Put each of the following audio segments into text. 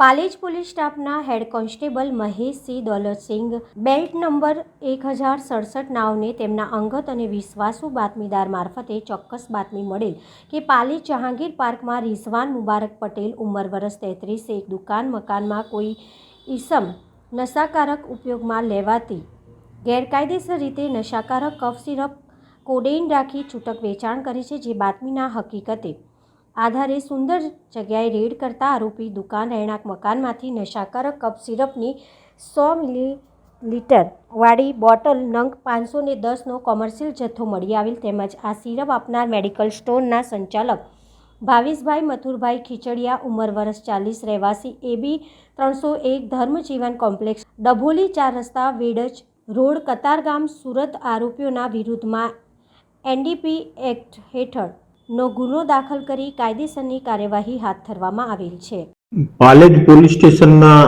Palej police સ્ટાફના head constable Maheshsinh Daulatsinh, belt number એક હજાર સડસઠ નાવને તેમના અંગત અને વિશ્વાસુ બાતમીદાર મારફતે ચોક્કસ બાતમી મળેલ કે પાલેજ જહાંગીર પાર્કમાં રિઝવાન મુબારક પટેલ ઉંમર વર્ષ તેત્રીસે એક દુકાન મકાનમાં કોઈ ઈસમ નશાકારક ઉપયોગમાં લેવાતી, ગેરકાયદેસર રીતે નશાકારક કફ સિરપ, કોડેઇન રાખી છૂટક વેચાણ કરે છે જે બાતમીના હકીકતે આધારે સુંદર જગ્યાએ રેડ કરતા આરોપી દુકાન, રહેણાંક મકાનમાંથી નશાકારક કપ સિરપની સો મિલી લીટર વાળી બોટલ, નંગ પાંચસો ને દસનો કોમર્શિયલ જથ્થો મળી આવેલ તેમજ આ સિરપ આપનાર મેડિકલ સ્ટોરના સંચાલક ભાવેશભાઈ મથુરભાઈ ખીચડિયા, ઉંમર વર્ષ ચાલીસ, રહેવાસી એબી ત્રણસો એક, ધર્મજીવન કોમ્પ્લેક્સ, ડભોલી ચાર રસ્તા, વેડજ રોડ, કતારગામ, સુરત આરોપીઓના વિરુદ્ધમાં એનડીપી એક્ટ હેઠળનો ગુનો દાખલ કરી કાયદેસરની કાર્યવાહી હાથ ધરવામાં આવેલ છે. પાલેજ પોલીસ સ્ટેશનના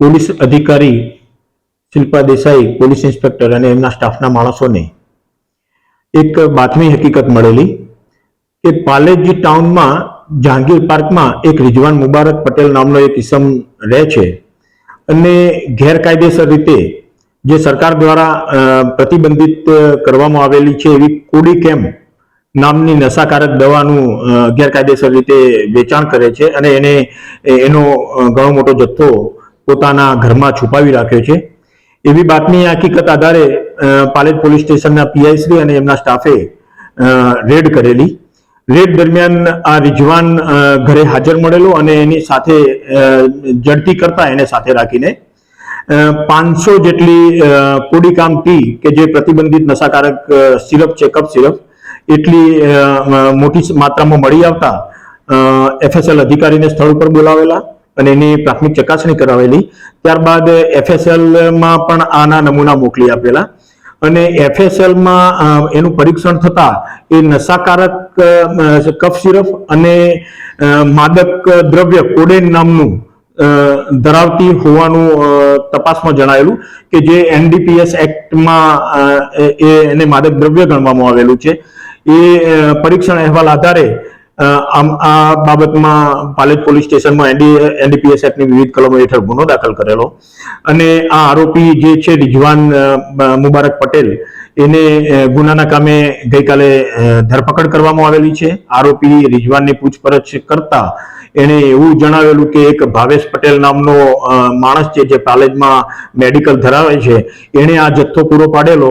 પોલીસ અધિકારી શિલ્પા દેસાઈ, પોલીસ ઇન્સ્પેક્ટર અને એમના સ્ટાફના માણસોને એક બાતમી હકીકત મળેલી કે પાલેજ ટાઉનમાં જહાંગીર પાર્કમાં એક રિજવાન મુબારક પટેલ નામનો એક ઇસમ રહે છે અને ગેરકાયદેસર રીતે જે સરકાર દ્વારા પ્રતિબંધિત કરવામાં આવેલી છે એવી કોડી કેમ્પ નામની નશાકારક દવાનું ગેરકાયદેસર રીતે વેચાણ કરે છે અને એને એનો ઘણો મોટો જથ્થો પોતાના ઘરમાં છુપાવી રાખ્યો છે. એવી બાતમી હકીકત આધારે પાલેજ પોલીસ સ્ટેશનના પીઆઈશ્રી અને એમના સ્ટાફે રેડ કરેલી. રેડ દરમિયાન આ રિજવાન ઘરે હાજર મળેલો અને એની સાથે જડતી કરતા એને સાથે રાખીને પાંચસો જેટલી કોડીકામ ટી કે જે પ્રતિબંધિત નશાકારક સિરપ છે કપ સિરપ, એટલી મોટી માત્રામાં મળી આવતા એફએસએલ અધિકારીને સ્થળ ઉપર બોલાવેલા અને એની પ્રાથમિક ચકાસણી કરાવેલી. ત્યારબાદ એફએસએલમાં પણ આના નમૂના મોકલી આપેલા અને એફએસએલમાં એનું પરીક્ષણ થતા એ નશાકારક કફ સિરપ અને માદક દ્રવ્ય કોડેન નામનું ધરાવતી હોવાનું તપાસમાં જણાયેલું કે જે એનડીપીએસ એક્ટમાં એને માદક દ્રવ્ય ગણવામાં આવેલું છે. એ પરીક્ષણ અહેવાલ આધારે આ બાબતમાં પાલેજ પોલીસ સ્ટેશનમાં એનડી એનડીપીએસ એક્ટની વિવિધ કલમો હેઠળ ગુનો દાખલ કરેલો. અને આ આરોપી જે છે રિજવાન મુબારક પટેલ એને ગુનાના કામે ગઈકાલે ધરપકડ કરવામાં આવેલી છે. આરોપી રિજવાનની પૂછપરછ કરતા એણે એવું જણાવેલું કે એક ભાવેશ પટેલ નામનો માણસ છે જે પાલેજમાં મેડિકલ ધરાવે છે. એણે આ જથ્થો પૂરો પાડેલો.